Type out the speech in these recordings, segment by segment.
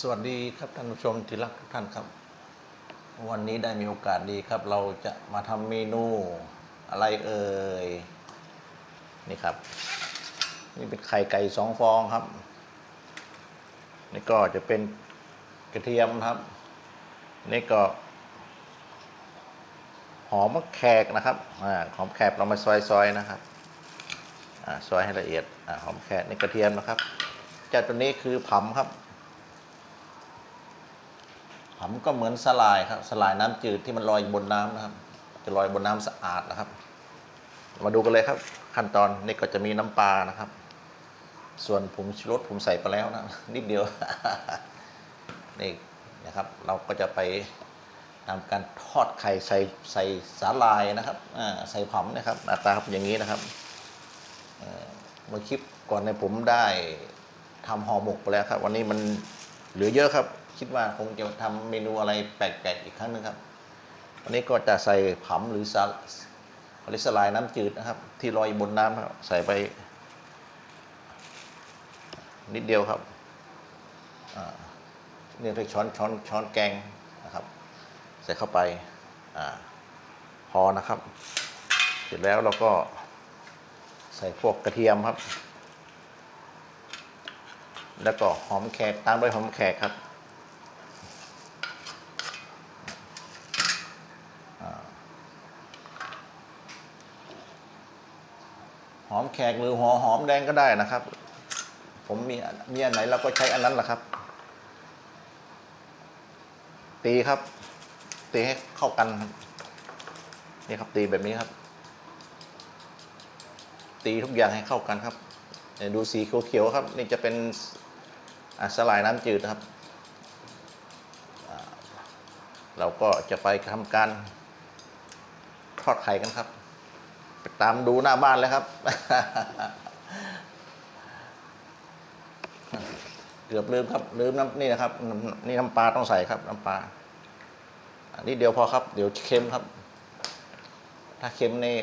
สวัสดีครับท่านผู้ชมที่รักทุกท่านครับ วันนี้ได้มีโอกาสดีครับ เราจะมาทำเมนูอะไรเอ่ยนี่ครับ นี่เป็นไข่ไก่สองฟองครับนี่ก็จะเป็นกระเทียมครับนี่ก็ หอมมะแขกนะครับอาหอมแขกเรามาซอยๆนะครับอ่าซอยให้ละเอียดอาหอมแขกนี่กระเทียมนะครับจ้าตัวนี้คือผำครับ ผำก็เหมือนสลายครับ สลายน้ำจืดที่มันลอยอยู่บนน้ำนะครับ จะลอยบนน้ำสะอาดนะครับ มาดูกันเลยครับ ขั้นตอนนี่ก็จะมีน้ำปลานะครับ ส่วนผมชูรสผมใส่ไปแล้วนะนิดเดียวนี่นะครับ เราก็จะไปทำการทอดไข่ใส่ใส่สาลายนะครับใส่ผำนะครับหน้าตาเป็นอย่างนี้นะครับเมื่อคลิปก่อนในผมได้ทำห่อหมกไปแล้วครับ วันนี้มันเหลือเยอะครับ คิดว่าคงจะทำเมนูอะไรแปลกๆอีกครั้งหนึงครับวันนี้ก็จะใส่ผำหรือสาหรือสลายน้ำจืดนะครับ ที่ลอยบนน้ำครับใส่ไป นิดเดียวครับเนี่ยเรียกช้อนช้อนช้อนแกงนะครับ ใส่เข้าไปอพอนะครับ เสร็จแล้วเราก็ใส่พวกกระเทียมครับ แล้วก็หอมแขกตามด้วยหอมแขกครับอ่าหอม แขกหรือหัวหอมแดงก็ได้นะครับ ผมมีมีอันไหนเราก็ใช้อันนั้นแหละครับ ตีครับ ตีให้เข้ากันนี่ครับตีแบบนี้ครับ ตีทุกอย่างให้เข้ากันครับดูสีเขียวๆครับ นี่จะเป็นอะสลายน้ำจืดครับ เราก็จะไปทำการทอดไข่กันครับ ตามดูหน้าบ้านเลยครับ เกือบลืมครับ ลืมน้ำนี่นะครับ นี่น้ำปลาต้องใส่ครับ น้ำปลาอันนี้เดียวพอครับ เดี๋ยวเค็มครับ ถ้าเค็มนี่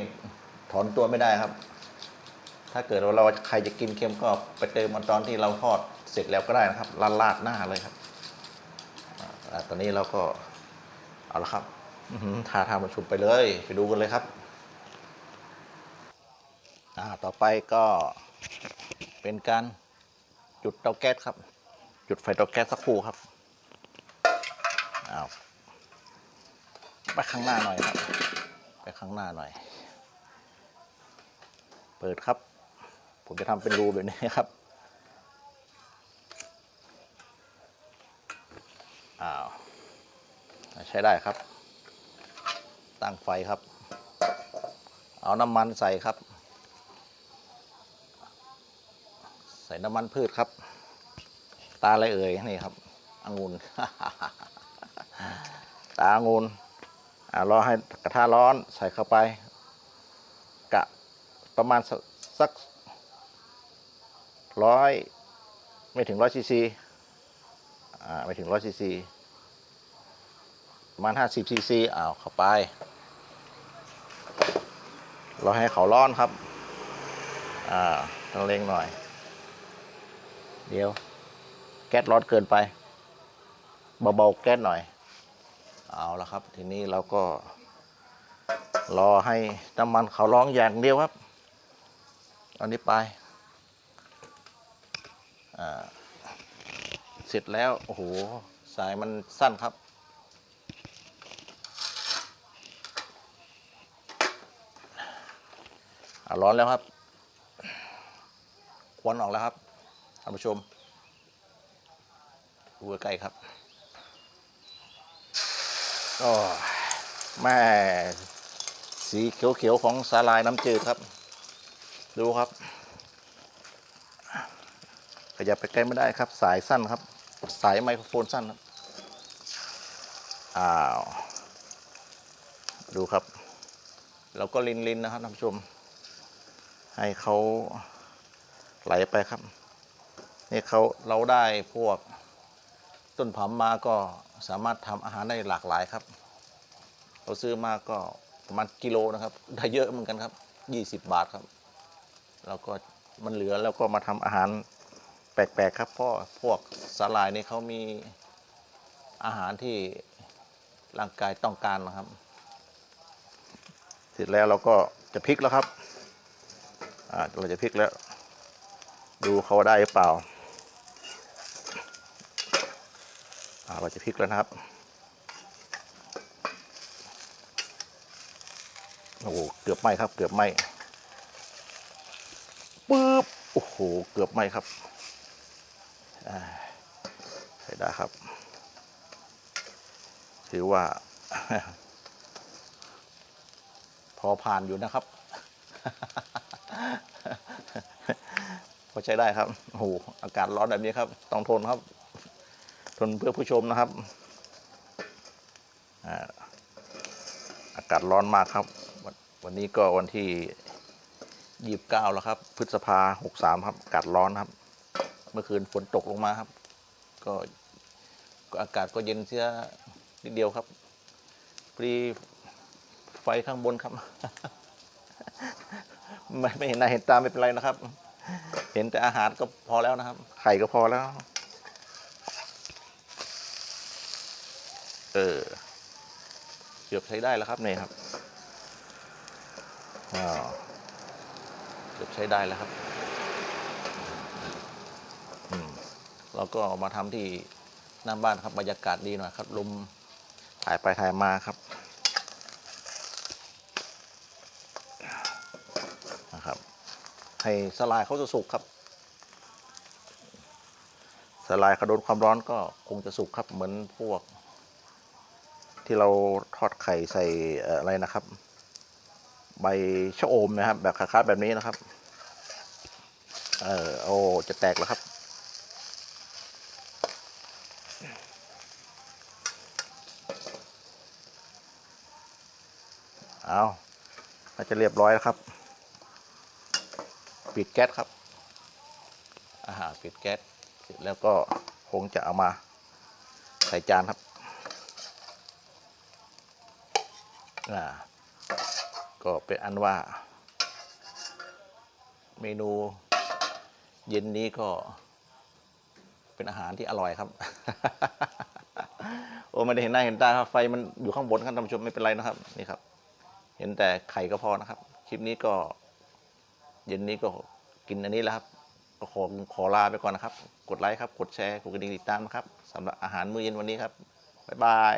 ถอนตัวไม่ได้ครับ ถ้าเกิดว่าเราใครจะกินเค็มก็ไปเติมมันตอนที่เราทอดเสร็จแล้วก็ได้นะครับลาดลาดหน้าเลยครับอตอนนี้เราก็เอาละครับทาทางประชุมไปเลย ไปดูกันเลยครับ ต่อไปก็เป็นการจุดเตาแก๊สครับ จุดไฟเตาแก๊สสักครู่ครับอ้าวไปข้างหน้าหน่อยครับ ไปข้างหน้าหน่อย เปิดครับ ผมจะทำเป็นรูแบบนี้ครับอ้าวใช้ได้ครับ ตั้งไฟครับ เอาน้ำมันใส่ครับ ใส่น้ำมันพืชครับ ตาอะไรเอ่ยนี่ครับองุ่นตาองุ่นรอให้กระทะร้อนใส่เข้าไป กะประมาณสักร้อยไม่ถึงร้อยซีซีไม่ถึงร้อยซีซีประมาณห้าสิบซีซีอ้าวเข้าไปเราให้เขาร้อนครับ อ่าต้งเร่งหน่อย เดี๋ยว แก๊สร้อนเกินไป เบาๆแก๊สหน่อย เอาละครับ ทีนี้เราก็ รอให้น้ำมันเขาร้องอย่างเดียวครับอานี้ไปอ่าเสร็จแล้ว โอ้โห สายมันสั้นครับร้อนแล้วครับ ควันออกแล้วครับ ท่านผู้ชมดูใกล้ครับก็แม่สีเขียวๆของสาลายน้ำจืดครับ ดูครับ ขยับไปใกล้ไม่ได้ครับ สายสั้นครับ สายไมโครโฟนสั้นครับอ้าวดูครับ เราก็ลินลินๆนะครับท่านผู้ชม ให้เขาไหลไปครับ นี่เขาเราได้พวกต้นผำมาก็สามารถทำอาหารได้หลากหลายครับ เราซื้อมาก็ประมาณกิโลนะครับ ได้เยอะเหมือนกันครับ 20 บาทครับแล้วก็มันเหลือแล้วก็มาทำอาหารแปลกๆครับเพราะพวกสาหร่ายนี่เขามีอาหารที่ร่างกายต้องการนะครับ เสร็จแล้วเราก็จะพลิกแล้วครับเราจะพลิกแล้ว ดูเขาได้หรือเปล่าอ่า เราจะพลิกแล้วนะครับ โอ้โห เกือบไหมครับ เกือบไหมปึ๊บ โอ้โห เกือบไหมครับอ่าใช้ได้ครับ ถือว่า พอผ่านอยู่นะครับพอใช้ได้ครับ โอ้โห อากาศร้อนแบบนี้ครับ ต้องทนครับ นเพื่อผู้ชมนะครับอากาศร้อนมากครับ วันนี้ก็วันที่ยี่บเก้าแล้วครับ พฤษภาหกสามครับ อากาศร้อนครับ เมื่อคืนฝนตกลงมาครับ ก็ก็อากาศก็เย็นเสียนิดเดียวครับพอดีไฟข้างบนครับ ไม่ไม่เห็นหน้าเห็นตาไม่เป็นไรนะครับ เห็นแต่อาหารก็พอแล้วนะครับ ไข่ก็พอแล้ว เออ เกือบใช้ได้แล้วครับเนี่ยครับอ่าเกือบใช้ได้แล้วครับอืมเราก็มาทำที่หน้าบ้านครับบรรยากาศดีหน่อยครับลมถ่ายไปถ่ายมาครับนะครับ ให้สลายเขาจะสุกครับสลายเขาโดนความร้อนก็คงจะสุกครับเหมือนพวก ที่เราทอดไข่ใส่อะไรนะครับ ใบชะอมนะครับ แบบคาๆแบบนี้นะครับ เออโอ้จะแตกแล้วครับเอาน่าจะเรียบร้อยแล้วครับ ปิดแก๊สครับ อาหารปิดแก๊สเสร็จแล้วก็คงจะเอามาใส่จานครับ อ่าก็เป็นอันว่า เมนูเย็นนี้ก็เป็นอาหารที่อร่อยครับ โอ้ไม่ได้เห็นหน้าเห็นตาครับไฟมันอยู่ข้างบนครับท่านผู้ชมไม่เป็นไรนะครับ นี่ครับ เห็นแต่ไข่ก็พอนะครับ คลิปนี้ก็ เย็นนี้ก็กินอันนี้แล้วครับ ก็ขอขอลาไปก่อนนะครับ กดไลค์ครับ กดแชร์กดกระดิ่งติดตามนะครับสำหรับอาหารมื้อเย็นวันนี้ครับบ๊ายบาย